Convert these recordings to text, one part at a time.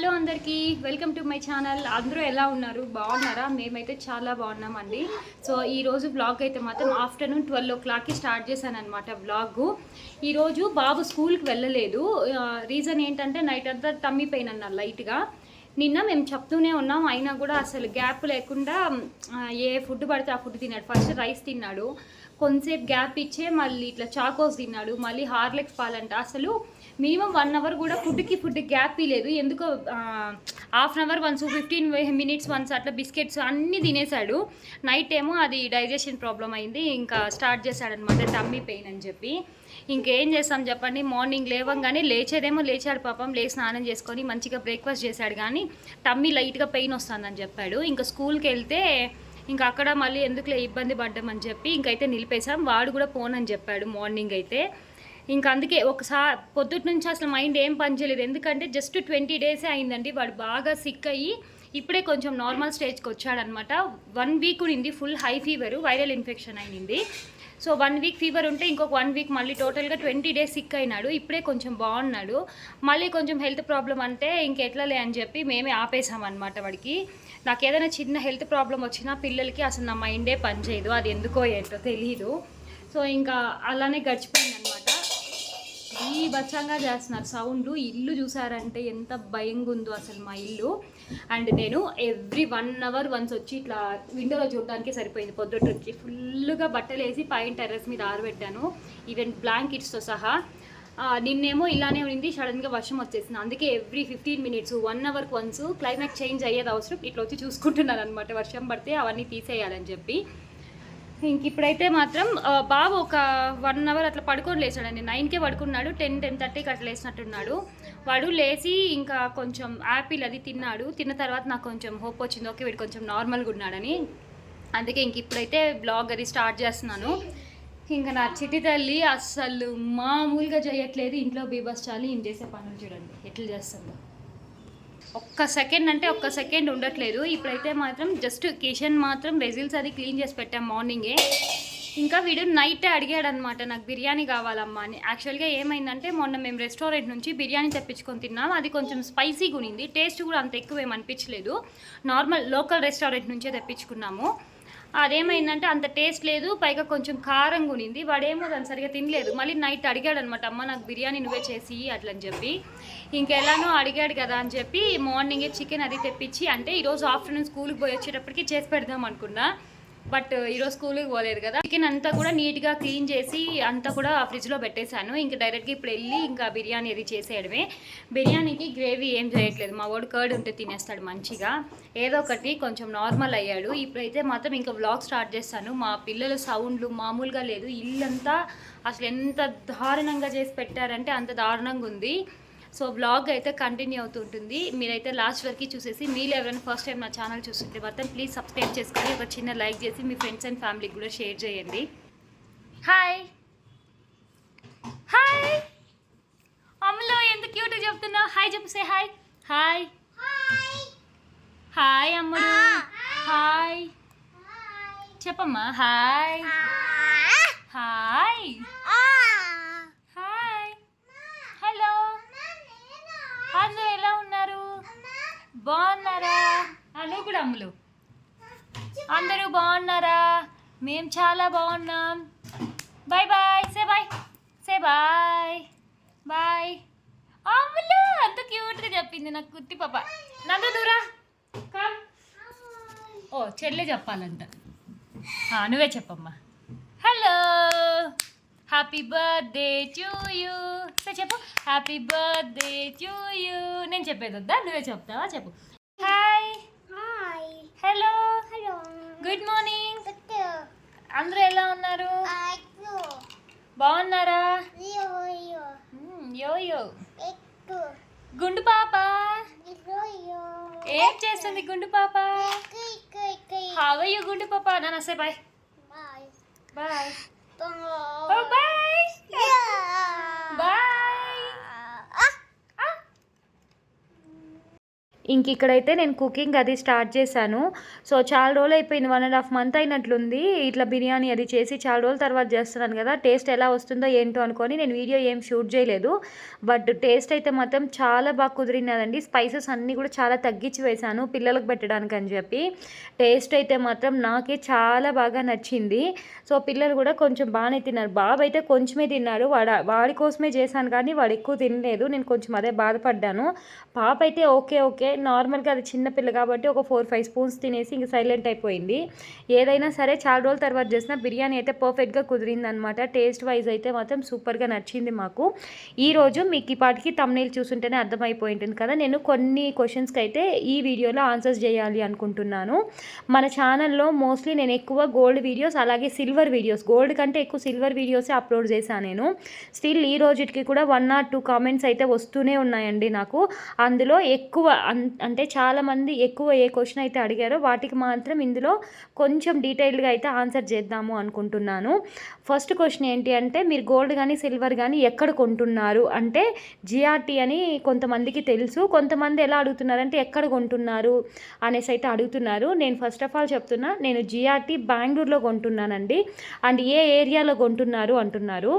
Hello అందరికీ welcome to my channel. అందరూ ఎలా ఉన్నారు? బాగున్నారా? మేమైతే చాలా బాగున్నామండి. సో ఈరోజు బ్లాగ్ అయితే మాత్రం ఆఫ్టర్నూన్ ట్వెల్వ్ ఓ క్లాక్కి స్టార్ట్ చేశాను అనమాట బ్లాగ్ ఈరోజు బాబు స్కూల్కి వెళ్ళలేదు. రీజన్ ఏంటంటే నైట్ అంతా టమ్మీ పెయిన్ అన్నారు లైట్గా నిన్న మేము చెప్తూనే ఉన్నాం అయినా కూడా అసలు గ్యాప్ లేకుండా ఏ ఫుడ్ పడితే ఆ ఫుడ్ తిన్నాడు. ఫస్ట్ రైస్ తిన్నాడు. కొంతసేపు గ్యాప్ ఇచ్చే మళ్ళీ ఇట్లా చాకోస్ తిన్నాడు. మళ్ళీ హార్లిక్స్ పాలంట. అసలు మినిమం వన్ అవర్ కూడా ఫుడ్కి ఫుడ్ గ్యాప్ లేదు ఎందుకో half an hour once fifteen minutes once అట్లా బిస్కెట్స్ అన్నీ తినేశాడు. నైట్ ఏమో అది డైజెషన్ ప్రాబ్లం అయింది. ఇంకా స్టార్ట్ చేశాడనమాట టమ్మీ పెయిన్ అని చెప్పి. ఇంకేం చేస్తాం చెప్పండి? మార్నింగ్ లేవంగానే లేచేదేమో లేచాడు పాపం లేచి స్నానం చేసుకొని మంచిగా బ్రేక్ఫాస్ట్ చేశాడు కానీ టమ్మీ లైట్గా పెయిన్ వస్తుందని చెప్పాడు. ఇంకా స్కూల్కి వెళ్తే ఇంకా అక్కడ మళ్ళీ ఎందుకులే ఇబ్బంది పడ్డామని చెప్పి ఇంకైతే నిలిపేశాం. వాడు కూడా పోనని చెప్పాడు మార్నింగ్ అయితే. ఇంకా అందుకే ఒకసారి పొద్దుటి నుంచి అసలు మైండ్ ఏం పనిచేయలేదు ఎందుకంటే జస్ట్ ట్వంటీ డేసే అయిందండి. వాడు బాగా సిక్ అయ్యి ఇప్పుడే కొంచెం నార్మల్ స్టేజ్కి వచ్చాడనమాట. వన్ వీక్ ఉండింది full high fever viral infection అయింది సో వన్ వీక్ ఫీవర్ ఉంటే ఇంకొక వన్ వీక్ మళ్ళీ టోటల్గా ట్వంటీ డేస్ సిక్ అయినాడు. ఇప్పుడే కొంచెం బాగున్నాడు. మళ్ళీ కొంచెం హెల్త్ ప్రాబ్లం అంటే ఇంకెట్లలే అని చెప్పి మేమే ఆపేసాం అనమాట వాడికి. నాకు ఏదైనా చిన్న హెల్త్ ప్రాబ్లం వచ్చినా పిల్లలకి అసలు నా మైండే పనిచేయదు అది ఎందుకో ఏంటో తెలియదు సో ఇంకా అలానే గడిచిపోయింది అనమాట ఈ బచ్చంగా చేస్తున్నారు. సౌండ్ ఇల్లు చూసారంటే ఎంత భయంగా ఉందో అసలు మా ఇల్లు. అండ్ నేను ఎవ్రీ వన్ అవర్ వన్స్ వచ్చి ఇట్లా విండోలో చూడడానికి సరిపోయింది. పొద్దుట వచ్చి ఫుల్గా బట్టలు వేసి పైన టెర్రస్ మీద ఆరబెట్టాను. ఈవెన్ బ్లాంకెట్స్తో సహా. నిన్నేమో ఇలానే ఉండింది సడన్గా వర్షం వచ్చేసింది. అందుకే ఎవ్రీ ఫిఫ్టీన్ మినిట్స్ వన్ అవర్కి వన్స్ క్లైమేట్ చేంజ్ అయ్యేది అవసరం. ఇట్లా వచ్చి చూసుకుంటున్నాను అనమాట వర్షం పడితే అవన్నీ తీసేయాలని చెప్పి. ఇంక ఇప్పుడైతే మాత్రం బాబు ఒక వన్ అవర్ అట్లా పడుకొని లేచాడండి. నైన్కే పడుకున్నాడు టెన్ టెన్ థర్టీకి అట్లా లేచినట్టున్నాడు వాడు లేచి ఇంకా కొంచెం యాపిల్ అది తిన్నాడు. తిన్న తర్వాత నాకు కొంచెం హోప్ వచ్చింది ఓకే వీడు కొంచెం నార్మల్గా ఉన్నాడని. అందుకే ఇంక ఇప్పుడైతే బ్లాగ్ అది స్టార్ట్ చేస్తున్నాను. ఇంకా నా చిట్టి తల్లి అస్సలు మామూలుగా చేయట్లేదు. ఇంట్లో బీబస్ ఏం చేసే పనులు చూడండి. ఎట్లా చేస్తుందో. ఒక్క సెకండ్ అంటే ఒక్క సెకండ్ ఉండట్లేదు. ఇప్పుడైతే మాత్రం జస్ట్ కిచెన్ మాత్రం వెజిల్స్ అది క్లీన్ చేసి పెట్టాం మార్నింగే ఇంకా వీడు నైట్ అడిగాడు అనమాట నాకు బిర్యానీ కావాలమ్మా అని. యాక్చువల్గా ఏమైందంటే మొన్న మేము రెస్టారెంట్ నుంచి బిర్యానీ తెప్పించుకొని తిన్నాం. అది కొంచెం స్పైసీగా ఉనింది టేస్ట్ కూడా అంత ఎక్కువ ఏమనిపించలేదు అనిపించలేదు. నార్మల్ లోకల్ రెస్టారెంట్ నుంచే తెప్పించుకున్నాము. అదేమైందంటే అంత టేస్ట్ లేదు. పైగా కొంచెం కారంగా ఉనింది వాడేమో దాన్ని సరిగా తినలేదు. మళ్ళీ నైట్ అడిగాడు అనమాట అమ్మ నాకు బిర్యానీ నువ్వే చేసి అట్లని చెప్పి. ఇంకెలానో అడిగాడు కదా అని చెప్పి మార్నింగే చికెన్ అది తెప్పించి అంటే ఈరోజు ఆఫ్టర్నూన్ స్కూల్కి పోయి వచ్చేటప్పటికి చేసి పెడదాం అనుకున్నా. బట్ ఈరోజు స్కూల్కి పోలేదు కదా. చికెన్ అంతా కూడా నీట్గా క్లీన్ చేసి అంతా కూడా ఫ్రిడ్జ్లో పెట్టేశాను. ఇంకా డైరెక్ట్గా ఇప్పుడు వెళ్ళి ఇంకా బిర్యానీ అది చేసేయడమే. బిర్యానీకి గ్రేవీ ఏం చేయట్లేదు. మా వాడు కర్డ్ ఉంటే తినేస్తాడు మంచిగా. ఏదో ఒకటి కొంచెం నార్మల్ అయ్యాడు. ఇప్పుడైతే మాత్రం ఇంకా వ్లాగ్ స్టార్ట్ చేస్తాను. మా పిల్లల సౌండ్లు మామూలుగా లేదు. ఇల్లంతా అసలు ఎంత దారుణంగా చేసి పెట్టారంటే అంత దారుణంగా ఉంది. సో బ్లాగ్ అయితే కంటిన్యూ అవుతుంటుంది. మీరైతే లాస్ట్ వరకు చూసేసి మీరు ఎవరైనా ఫస్ట్ టైం నా ఛానల్ చూస్తుంటే మాత్రం ప్లీజ్ సబ్స్క్రైబ్ చేసుకొని ఒక చిన్న లైక్ చేసి మీ ఫ్రెండ్స్ అండ్ ఫ్యామిలీకి కూడా షేర్ చేయండి. హాయ్ హాయ్ అమ్మలో ఎంత క్యూట్ చెప్తున్నావు. హాయ్ చెప్పు సే హాయ్ హాయ్ హాయ్ అమ్ముడు. హాయ్ చెప్పమ్మా. హాయ్ హాయ్ హాయ్ అందరూ ఎలా ఉన్నారు? బాగున్నారా? అను కూడా అమ్ములు. అందరూ బాగున్నారా? మేము చాలా బాగున్నాం. Bye bye say bye say bye bye అమ్ములు అంత క్యూట్గా చెప్పింది నాకు కుట్టి పాప. నందు దూరా కమ్ ఓ చెల్లె చెప్పాలంట. నువ్వే చెప్పమ్మా. Hello happy birthday to you సరే చెప్పు. హ్యాపీ బర్త్డే టు యూ నేను చెప్పేది వద్దా నువ్వే చెప్తావా? చెప్పు. హాయ్ హలో గుడ్ మార్నింగ్ అందరూ ఎలా ఉన్నారు? బాగున్నారా? మ్మ్, యో యో గుండు పాప. ఏం చేస్తుంది గుండు పాప? హవ్ యూ గుండు పాప? నాన్న సే బాయ్ బాయ్ ఓ బాయ్ బాయ్ ఇంక ఇక్కడైతే నేను కుకింగ్ అది స్టార్ట్ చేశాను. సో చాలా రోజులు అయిపోయింది వన్ అండ్ హాఫ్ మంత్ అయినట్లుంది. ఇట్లా బిర్యానీ అది చేసి చాలా రోజుల తర్వాత చేస్తున్నాను కదా టేస్ట్ ఎలా వస్తుందో ఏంటో అనుకొని నేను వీడియో ఏం షూట్ చేయలేదు. బట్ టేస్ట్ అయితే మాత్రం చాలా బాగా కుదిరినదండి. స్పైసెస్ అన్నీ కూడా చాలా తగ్గించి వేశాను పిల్లలకు పెట్టడానికి అని చెప్పి. టేస్ట్ అయితే మాత్రం నాకే చాలా బాగా నచ్చింది. సో పిల్లలు కూడా కొంచెం బాగానే తిన్నారు. బాబు అయితే కొంచెమే తిన్నాడు. వాడు వాడి కోసమే చేశాను కానీ వాడు ఎక్కువ తినలేదు. నేను కొంచెం అదే బాధపడ్డాను. పాప అయితే ఓకే ఓకే. నార్మల్గా అది చిన్నపిల్ల కాబట్టి ఒక ఫోర్ ఫైవ్ స్పూన్స్ తినేసి ఇంక సైలెంట్ అయిపోయింది. ఏదైనా సరే చాలా రోజుల తర్వాత చేసిన బిర్యానీ అయితే పర్ఫెక్ట్గా కుదిరింది అనమాట టేస్ట్ వైజ్ అయితే మాత్రం సూపర్గా నచ్చింది మాకు. ఈరోజు మీకు ఈ పాటికి చూసుంటేనే అర్థమైపోయి ఉంటుంది కదా. నేను కొన్ని క్వశ్చన్స్కి అయితే ఈ వీడియోలో ఆన్సర్స్ చేయాలి అనుకుంటున్నాను. మన ఛానల్లో మోస్ట్లీ నేను ఎక్కువ గోల్డ్ వీడియోస్ అలాగే సిల్వర్ వీడియోస్ గోల్డ్ కంటే ఎక్కువ సిల్వర్ వీడియోసే అప్లోడ్ చేశాను నేను. స్టిల్ ఈ రోజుకి కూడా వన్ ఆర్ టూ కామెంట్స్ అయితే వస్తూనే ఉన్నాయండి నాకు. అందులో ఎక్కువ అంటే చాలామంది ఎక్కువ ఏ క్వశ్చన్ అయితే అడిగారో వాటికి మాత్రం ఇందులో కొంచెం డీటెయిల్డ్గా అయితే ఆన్సర్ చేద్దాము అనుకుంటున్నాను. ఫస్ట్ క్వశ్చన్ ఏంటి అంటే మీరు గోల్డ్ కానీ సిల్వర్ కానీ ఎక్కడ కొంటున్నారు? అంటే జిఆర్టీ అని కొంతమందికి తెలుసు. కొంతమంది ఎలా అడుగుతున్నారంటే ఎక్కడ కొంటున్నారు అనేసి అయితే అడుగుతున్నారు. నేను ఫస్ట్ ఆఫ్ ఆల్ చెప్తున్నా నేను జిఆర్టీ బెంగళూరులో కొంటున్నానండి. అండ్ ఏ ఏరియాలో కొంటున్నారు అంటున్నారు?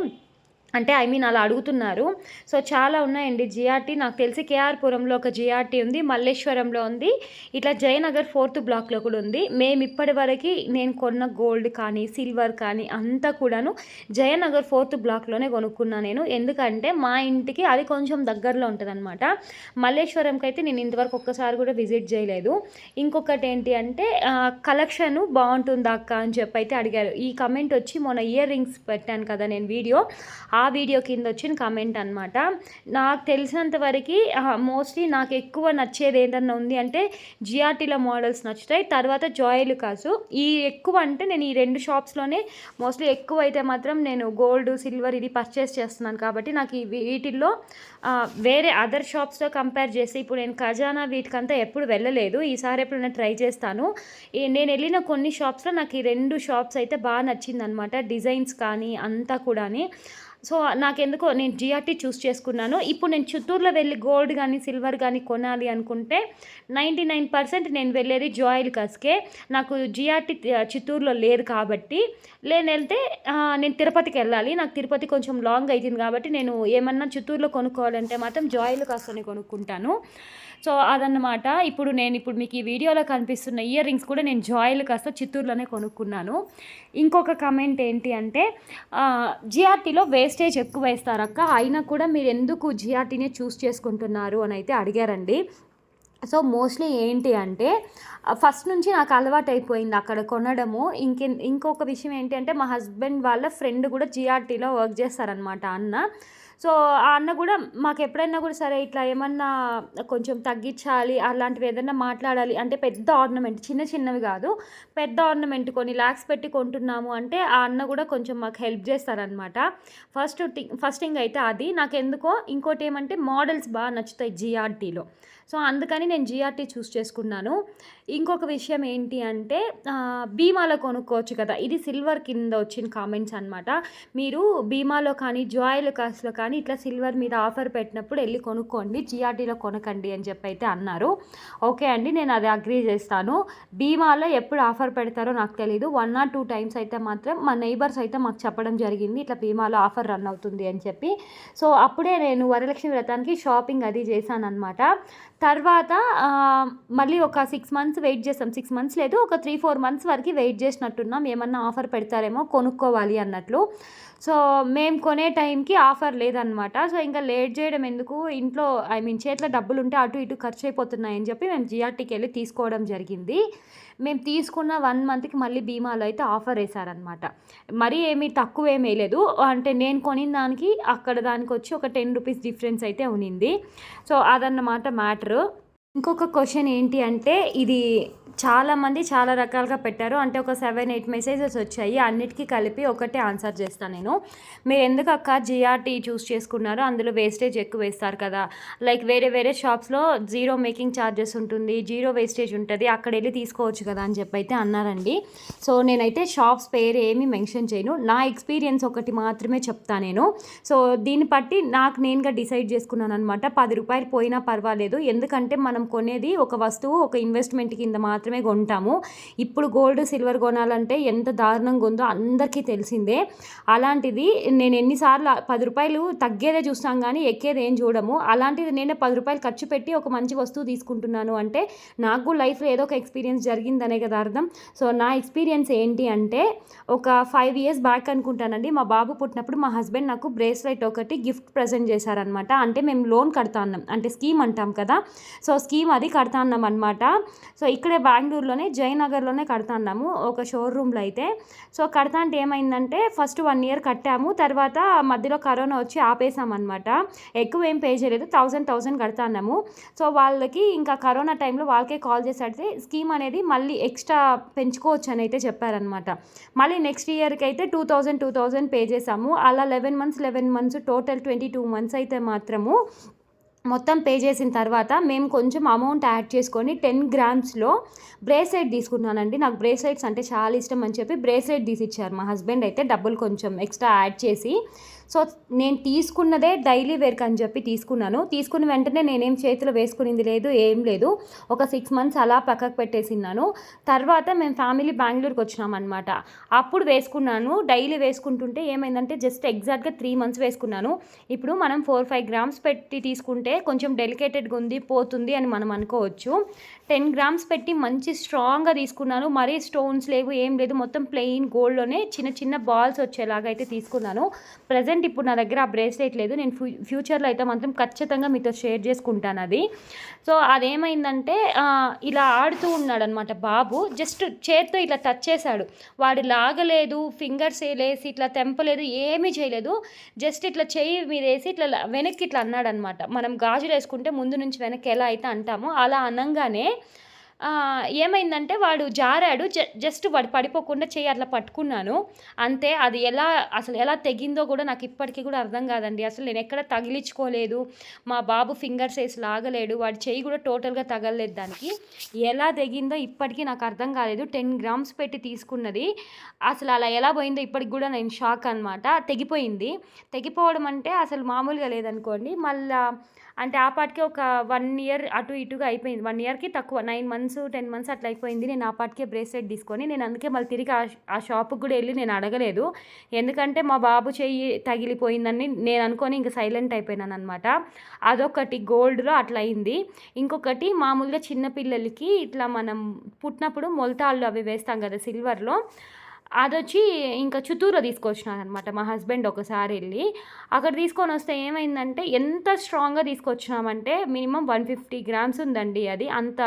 అంటే ఐ మీన్ అలా అడుగుతున్నారు. సో చాలా ఉన్నాయండి. జిఆర్టీ నాకు తెలిసి కేఆర్ పురంలో ఒక జిఆర్టీ ఉంది మల్లేశ్వరంలో ఉంది. ఇట్లా జయనగర్ ఫోర్త్ బ్లాక్లో కూడా ఉంది. మేము ఇప్పటి వరకు నేను కొన్న గోల్డ్ కానీ సిల్వర్ కానీ అంతా కూడాను జయనగర్ ఫోర్త్ బ్లాక్లోనే కొనుక్కున్నా నేను. ఎందుకంటే మా ఇంటికి అది కొంచెం దగ్గరలో ఉంటుందన్నమాట. మల్లేశ్వరంకి అయితే నేను ఇంతవరకు ఒక్కసారి కూడా విజిట్ చేయలేదు. ఇంకొకటి ఏంటి అంటే కలెక్షన్ బాగుంటుందా అక్క అని చెప్పి అయితే అడిగారు. ఈ కమెంట్ వచ్చి మొన్న ఇయర్ రింగ్స్ పెట్టాను కదా నేను వీడియో. ఆ వీడియో కింద వచ్చిన కమెంట్ అనమాట నాకు తెలిసినంత వరకు మోస్ట్లీ నాకు ఎక్కువ నచ్చేది ఏదన్నా ఉంది అంటే జిఆర్టీలో మోడల్స్ నచ్చుతాయి. తర్వాత జాయిల్ కాసు ఈ ఎక్కువ అంటే నేను ఈ రెండు షాప్స్లోనే మోస్ట్లీ ఎక్కువ అయితే మాత్రం నేను గోల్డ్ సిల్వర్ ఇది పర్చేస్ చేస్తున్నాను. కాబట్టి నాకు ఈ వీటిల్లో వేరే అదర్ షాప్స్తో కంపేర్ చేసి ఇప్పుడు నేను ఖజానా వీటికంతా ఎప్పుడు వెళ్ళలేదు. ఈసారి ఎప్పుడు నేను ట్రై చేస్తాను నేను వెళ్ళిన కొన్ని షాప్స్లో నాకు ఈ రెండు షాప్స్ అయితే బాగా నచ్చిందనమాట డిజైన్స్ కానీ అంతా కూడా సో నాకెందుకో నేను జిఆర్టీ చూస్ చేసుకున్నాను. ఇప్పుడు నేను చిత్తూరులో వెళ్ళి గోల్డ్ కానీ సిల్వర్ కానీ కొనాలి అనుకుంటే నైంటీ నైన్ పర్సెంట్ నేను వెళ్ళేది జాయిల్ కస్కే నాకు జిఆర్టీ చిత్తూరులో లేదు కాబట్టి నేను వెళ్తే నేను తిరుపతికి వెళ్ళాలి. నాకు తిరుపతి కొంచెం లాంగ్ అవుతుంది కాబట్టి నేను ఏమన్నా చిత్తూరులో కొనుక్కోవాలంటే మాత్రం జాయిల్ కాస్తని కొనుక్కుంటాను. సో అదన్నమాట. ఇప్పుడు నేను ఇప్పుడు మీకు ఈ వీడియోలో కనిపిస్తున్న ఇయర్ రింగ్స్ కూడా నేను జాయిల్ కాస్త చిత్తూరులోనే కొనుక్కున్నాను. ఇంకొక కమెంట్ ఏంటి అంటే జిఆర్టీలో వేస్టేజ్ ఎక్కువ వేస్తారక్క అయినా కూడా మీరు ఎందుకు జిఆర్టీనే చూస్ చేసుకుంటున్నారు అని అయితే అడిగారండి. సో మోస్ట్లీ ఏంటి అంటే ఫస్ట్ నుంచి నాకు అలవాటు అయిపోయింది అక్కడ కొనడము. ఇంకే ఇంకొక విషయం ఏంటి అంటే మా హస్బెండ్ వాళ్ళ ఫ్రెండ్ కూడా జిఆర్టీలో వర్క్ చేస్తారనమాట అన్న. సో ఆ అన్న కూడా మాకు ఎప్పుడైనా కూడా సరే ఇట్లా ఏమన్నా కొంచెం తగ్గించాలి అలాంటివి ఏదైనా మాట్లాడాలి అంటే పెద్ద ఆర్నమెంట్ చిన్న చిన్నవి కాదు. పెద్ద ఆర్నమెంట్ కొన్ని ల్యాక్స్ పెట్టి కొంటున్నాము అంటే ఆ అన్న కూడా కొంచెం మాకు హెల్ప్ చేస్తారనమాట ఫస్ట్ ఫస్ట్ థింగ్ అయితే అది. నాకు ఎందుకో ఇంకోటి ఏమంటే మోడల్స్ బాగా నచ్చుతాయి జిఆర్టీలో సో అందుకని నేను జిఆర్టీ చూస్ చేసుకున్నాను. ఇంకొక విషయం ఏంటి అంటే బీమాలో కొనుక్కోవచ్చు కదా. ఇది సిల్వర్ కింద వచ్చిన కామెంట్స్ అనమాట మీరు బీమాలో కానీ జాయిల్ కాస్ట్లో కానీ ఇట్లా సిల్వర్ మీద ఆఫర్ పెట్టినప్పుడు వెళ్ళి కొనుక్కోండి. జిఆర్టీలో కొనకండి అని చెప్పి అయితే అన్నారు. ఓకే అండి నేను అది అగ్రీ చేస్తాను. బీమాలో ఎప్పుడు ఆఫర్ పెడతారో నాకు తెలీదు. వన్ ఆర్ టూ టైమ్స్ అయితే మాత్రం మా నైబర్స్ అయితే మాకు చెప్పడం జరిగింది. ఇట్లా బీమాలో ఆఫర్ రన్ అవుతుంది అని చెప్పి. సో అప్పుడే నేను వరలక్ష్మి వ్రతానికి షాపింగ్ అది చేశాను అనమాట తర్వాత మళ్ళీ ఒక సిక్స్ మంత్స్ వెయిట్ చేస్తాం. సిక్స్ మంత్స్ లేదు ఒక త్రీ ఫోర్ మంత్స్ వరకు వెయిట్ చేసినట్టున్నాం. ఏమన్నా ఆఫర్ పెడతారేమో కొనుక్కోవాలి అన్నట్లు. సో మేము కొనే టైంకి ఆఫర్ లేదనమాట సో ఇంకా లేట్ చేయడం ఎందుకు? ఇంట్లో ఐ మీన్ చేతిలో డబ్బులు ఉంటే అటు ఇటు ఖర్చు అయిపోతున్నాయని చెప్పి మేము జిఆర్టీకి వెళ్ళి తీసుకోవడం జరిగింది. మేము తీసుకున్న వన్ మంత్కి మళ్ళీ బీమాలో అయితే ఆఫర్ వేశారనమాట మరీ ఏమీ తక్కువ ఏమీ లేదు అంటే నేను కొనిన దానికి అక్కడ దానికి వచ్చి ఒక టెన్ రూపీస్ డిఫరెన్స్ అయితే ఉనింది. సో అదన్నమాట మ్యాటర్. 그리고 ఇంకొక క్వశ్చన్ ఏంటి అంటే ఇది చాలామంది చాలా రకాలుగా పెట్టారు. అంటే ఒక సెవెన్ ఎయిట్ మెసేజెస్ వచ్చాయి. అన్నిటికీ కలిపి ఒకటే ఆన్సర్ చేస్తాను నేను. మీరు ఎందుకు అక్క జిఆర్టీ చూస్ చేసుకున్నారో అందులో వేస్టేజ్ ఎక్కువ వేస్తారు కదా. లైక్ వేరే వేరే షాప్స్లో జీరో మేకింగ్ ఛార్జెస్ ఉంటుంది జీరో వేస్టేజ్ ఉంటుంది అక్కడ వెళ్ళి తీసుకోవచ్చు కదా అని చెప్పి అయితే అన్నారండి. సో నేనైతే షాప్స్ పేరు ఏమీ మెన్షన్ చేయను. నా ఎక్స్పీరియన్స్ ఒకటి మాత్రమే చెప్తాను నేను. సో దీన్ని బట్టి నాకు నేనుగా డిసైడ్ చేసుకున్నాను అనమాట పది రూపాయలు పోయినా పర్వాలేదు. ఎందుకంటే మనం కొనేది ఒక వస్తువు ఒక ఇన్వెస్ట్మెంట్ కింద మాత్రమే కొంటాము. ఇప్పుడు గోల్డ్ సిల్వర్ కొనాలంటే ఎంత దారుణంగా ఉందో అందరికీ తెలిసిందే. అలాంటిది నేను ఎన్నిసార్లు పది రూపాయలు తగ్గేదే చూస్తాం కానీ ఎక్కేది ఏం చూడము. అలాంటిది నేనే పది రూపాయలు ఖర్చు పెట్టి ఒక మంచి వస్తువు తీసుకుంటున్నాను అంటే నాకు లైఫ్లో ఏదో ఒక ఎక్స్పీరియన్స్ జరిగిందనే కదా అర్థం. సో నా ఎక్స్పీరియన్స్ ఏంటి అంటే ఒక ఫైవ్ ఇయర్స్ బ్యాక్ అనుకుంటానండి. మా బాబు పుట్టినప్పుడు మా హస్బెండ్ నాకు బ్రేస్లెట్ ఒకటి గిఫ్ట్ ప్రజెంట్ చేశారనమాట అంటే మేము లోన్ కడతా ఉన్నాం అంటే స్కీమ్ అంటాం కదా. సో స్కీమ్ అది కడతాన్నాం అనమాట సో ఇక్కడే బెంగళూరులోనే జయనగర్లోనే కడతాన్నాము ఒక షోరూంలో అయితే. సో కడతా అంటే ఏమైందంటే ఫస్ట్ వన్ ఇయర్ కట్టాము తర్వాత మధ్యలో కరోనా వచ్చి ఆపేసామన్నమాట. ఎక్కువ ఏం పే చేయలేదు థౌజండ్ థౌజండ్ కడతాన్నాము. సో వాళ్ళకి ఇంకా కరోనా టైంలో వాళ్ళకే కాల్ చేసి అడితే స్కీమ్ అనేది మళ్ళీ ఎక్స్ట్రా పెంచుకోవచ్చు అని అయితే చెప్పారనమాట మళ్ళీ నెక్స్ట్ ఇయర్కి అయితే two thousand two thousand pay చేసాము. అలా eleven months eleven months total twenty two months అయితే మాత్రము మొత్తం పే చేసిన తర్వాత మేము కొంచెం అమౌంట్ యాడ్ చేసుకొని టెన్ గ్రామ్స్లో బ్రేస్లెట్ తీసుకున్నానండి. నాకు బ్రేస్లెట్స్ అంటే చాలా ఇష్టం అని చెప్పి బ్రేస్లెట్ తీసి ఇచ్చారు మా హస్బెండ్ అయితే డబ్బులు కొంచెం ఎక్స్ట్రా యాడ్ చేసి సో నేను తీసుకున్నదే డైలీ వేర్క్ అని చెప్పి తీసుకున్నాను. తీసుకున్న వెంటనే నేనేం చేతిలో వేసుకునింది లేదు ఏం లేదు. ఒక సిక్స్ మంత్స్ అలా పక్కకు పెట్టేసిన్నాను. తర్వాత మేము ఫ్యామిలీ బెంగళూరుకి వచ్చినాం అనమాట అప్పుడు వేసుకున్నాను. డైలీ వేసుకుంటుంటే ఏమైందంటే జస్ట్ ఎగ్జాక్ట్గా త్రీ మంత్స్ వేసుకున్నాను. ఇప్పుడు మనం ఫోర్ ఫైవ్ గ్రామ్స్ పెట్టి తీసుకుంటే కొంచెం డెలికేటెడ్గా ఉంది పోతుంది అని మనం అనుకోవచ్చు. టెన్ గ్రామ్స్ పెట్టి మంచి స్ట్రాంగ్గా తీసుకున్నాను. మరీ స్టోన్స్ లేవు ఏం లేదు. మొత్తం ప్లెయిన్ గోల్డ్లోనే చిన్న చిన్న బాల్స్ వచ్చేలాగా అయితే తీసుకున్నాను. ప్రజెంట్ ఇప్పుడు నా దగ్గర ఆ బ్రేస్లెట్ లేదు. నేను ఫ్యూ ఫ్యూచర్లో అయితే మాత్రం ఖచ్చితంగా మీతో షేర్ చేసుకుంటాను అది. సో అదేమైందంటే ఇలా ఆడుతూ ఉన్నాడు అనమాట బాబు. జస్ట్ చేత్తో ఇట్లా టచ్ చేశాడు. వాడు లాగలేదు ఫింగర్స్ వేసి ఇట్లా తెంపలేదు ఏమీ చేయలేదు. జస్ట్ ఇట్లా చేయి మీద వేసి ఇట్లా వెనక్కి ఇట్లా అన్నాడు అనమాట మనం గాజులు వేసుకుంటే ముందు నుంచి వెనక్కి ఎలా అయితే అంటామో అలా అనగానే ఏమైందంటే వాడు జారాడు జ జస్ట్ వాడు పడిపోకుండా చెయ్యి అట్లా పట్టుకున్నాను. అంతే అది ఎలా అసలు ఎలా తెగిందో కూడా నాకు ఇప్పటికీ కూడా అర్థం కాదండి. అసలు నేను ఎక్కడ తగిలించుకోలేదు. మా బాబు ఫింగర్స్ వేసి లాగలేడు. వాడి చెయ్యి కూడా టోటల్గా తగలలేదు దానికి. ఎలా తెగిందో ఇప్పటికీ నాకు అర్థం కాలేదు. టెన్ గ్రామ్స్ పెట్టి తీసుకున్నది. అసలు అలా ఎలా పోయిందో ఇప్పటికి కూడా నేను షాక్ అనమాట తెగిపోయింది. తెగిపోవడం అంటే అసలు మామూలుగా లేదనుకోండి. మళ్ళీ అంటే ఆ పాటికే ఒక వన్ ఇయర్ అటు ఇటుగా అయిపోయింది. వన్ ఇయర్కి తక్కువ. నైన్ మంత్స్ టెన్ మంత్స్ అట్లా అయిపోయింది. నేను ఆ పాటికే బ్రేస్లెట్ తీసుకొని నేను అందుకే మళ్ళీ తిరిగి ఆ షాప్కి కూడా వెళ్ళి నేను అడగలేదు. ఎందుకంటే మా బాబు చెయ్యి తగిలిపోయిందని నేను అనుకొని ఇంకా సైలెంట్ అయిపోయినాను అనమాట అదొకటి గోల్డ్లో అట్లా అయింది. ఇంకొకటి మామూలుగా చిన్నపిల్లలకి ఇట్లా మనం పుట్టినప్పుడు మొలతాళ్ళు అవి వేస్తాం కదా సిల్వర్లో. అదొచ్చి ఇంకా చిత్తూరులో తీసుకొచ్చినాను అనమాట మా హస్బెండ్ ఒకసారి వెళ్ళి అక్కడ తీసుకొని వస్తే ఏమైందంటే ఎంత స్ట్రాంగ్గా తీసుకొచ్చినామంటే మినిమం వన్ ఫిఫ్టీ గ్రామ్స్ ఉందండి అది. అంత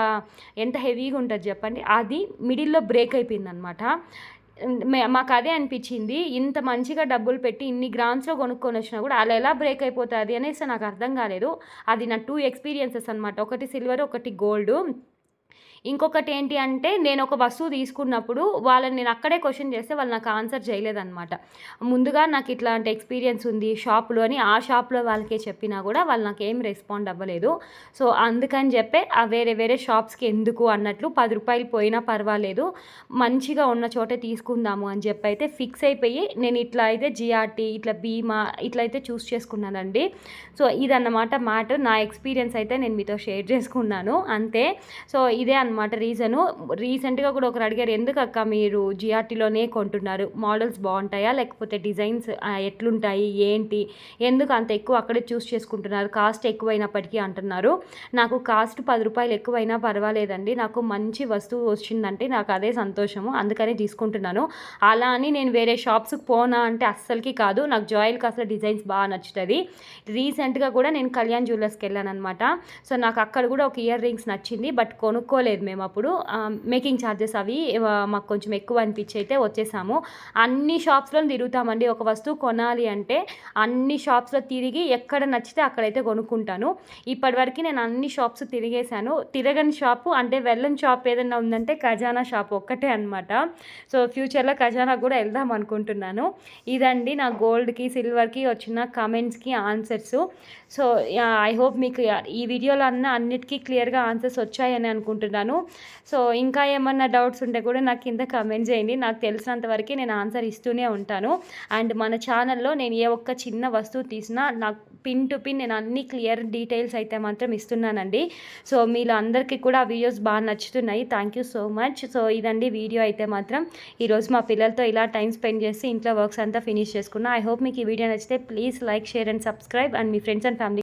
ఎంత హెవీగా ఉంటుంది చెప్పండి. అది మిడిల్లో బ్రేక్ అయిపోయింది అనమాట మాకు అదే అనిపించింది. ఇంత మంచిగా డబ్బులు పెట్టి ఇన్ని గ్రామ్స్లో కొనుక్కొని వచ్చినా కూడా అలా ఎలా బ్రేక్ అయిపోతుంది అనేసి నాకు అర్థం కాలేదు. అది నా టూ ఎక్స్పీరియన్సెస్ అనమాట. ఒకటి సిల్వర్ ఒకటి గోల్డ్. ఇంకొకటి ఏంటి అంటే నేను ఒక వస్తువు తీసుకున్నప్పుడు వాళ్ళని నేను అక్కడే క్వశ్చన్ చేస్తే వాళ్ళు నాకు ఆన్సర్ చేయలేదన్నమాట. ముందుగా నాకు ఇట్లాంటి ఎక్స్పీరియన్స్ ఉంది షాప్లో అని ఆ షాప్లో వాళ్ళకే చెప్పినా కూడా వాళ్ళు నాకు ఏం రెస్పాండ్ అవ్వలేదు. సో అందుకని చెప్పే ఆ వేరే వేరే షాప్స్కి ఎందుకు అన్నట్లు పది రూపాయలు పోయినా పర్వాలేదు. మంచిగా ఉన్న చోటే తీసుకుందాము అని చెప్పి అయితే ఫిక్స్ అయిపోయి నేను ఇట్లా అయితే జిఆర్టీ ఇట్లా బీమా ఇట్లా అయితే చూస్ చేసుకున్నానండి. సో ఇదన్నమాట మ్యాటర్. నా ఎక్స్పీరియన్స్ అయితే నేను మీతో షేర్ చేసుకున్నాను. అంతే. సో ఇదే అన్నమాట. రీజను. రీసెంట్గా కూడా ఒకరు అడిగారు ఎందుకు అక్క మీరు జిఆర్టీలోనే కొంటున్నారు? మోడల్స్ బాగుంటాయా? లేకపోతే డిజైన్స్ ఎట్లుంటాయి? ఏంటి? ఎందుకు అంత ఎక్కువ అక్కడే చూస్ చేసుకుంటున్నారు? కాస్ట్ ఎక్కువైనప్పటికీ అంటున్నారు. నాకు కాస్ట్ పది రూపాయలు ఎక్కువైనా పర్వాలేదండి. నాకు మంచి వస్తువు వచ్చిందంటే నాకు అదే సంతోషము. అందుకనే తీసుకుంటున్నాను. అలా అని నేను వేరే షాప్స్కి పోనా అంటే అస్సలకి కాదు. నాకు జాయిల్కి అసలు డిజైన్స్ బాగా నచ్చుతుంది. రీసెంట్గా కూడా నేను కళ్యాణ్ జ్యువెలర్స్కి వెళ్ళాను అనమాట సో నాకు అక్కడ కూడా ఒక ఇయర్ రింగ్స్ నచ్చింది. బట్ కొనుక్కోలేదు. మేము అప్పుడు మేకింగ్ ఛార్జెస్ అవి మాకు కొంచెం ఎక్కువ అనిపించి అయితే వచ్చేసాము. అన్ని షాప్స్లో తిరుగుతామండి. ఒక వస్తువు కొనాలి అంటే అన్ని షాప్స్లో తిరిగి ఎక్కడ నచ్చితే అక్కడైతే కొనుక్కుంటాను. ఇప్పటివరకు నేను అన్ని షాప్స్ తిరిగేశాను. తిరగని షాపు అంటే వెళ్ళని షాప్ ఏదైనా ఉందంటే ఖజానా షాప్ ఒక్కటే అనమాట సో ఫ్యూచర్లో ఖజానా కూడా వెళ్దాం అనుకుంటున్నాను. ఇదండి నా గోల్డ్కి సిల్వర్కి వచ్చిన కమెంట్స్కి ఆన్సర్స్. సో ఐ హోప్ మీకు ఈ వీడియోలో అన్న అన్నిటికీ క్లియర్గా ఆన్సర్స్ వచ్చాయని అనుకుంటున్నాను. సో ఇంకా ఏమన్నా డౌట్స్ ఉంటే కూడా నాకు కింద కమెంట్ చేయండి. నాకు తెలిసినంత వరకు నేను ఆన్సర్ ఇస్తూనే ఉంటాను. అండ్ మన ఛానల్లో నేను ఏ ఒక్క చిన్న వస్తువు తీసినా నాకు పిన్ టు పిన్ నేను అన్ని క్లియర్ డీటెయిల్స్ అయితే మాత్రం ఇస్తున్నానండి. సో మీలో అందరికీ కూడా ఆ వీడియోస్ బాగా నచ్చుతున్నాయి. Thank you so much. So ఇదండి వీడియో అయితే మాత్రం. ఈరోజు మా పిల్లలతో ఇలా టైం స్పెండ్ చేసి ఇంట్లో వర్క్స్ అంతా ఫినిష్ చేసుకున్నా. ఐ హోప్ మీకు ఈ వీడియో నచ్చితే please like share and subscribe. And me friends and family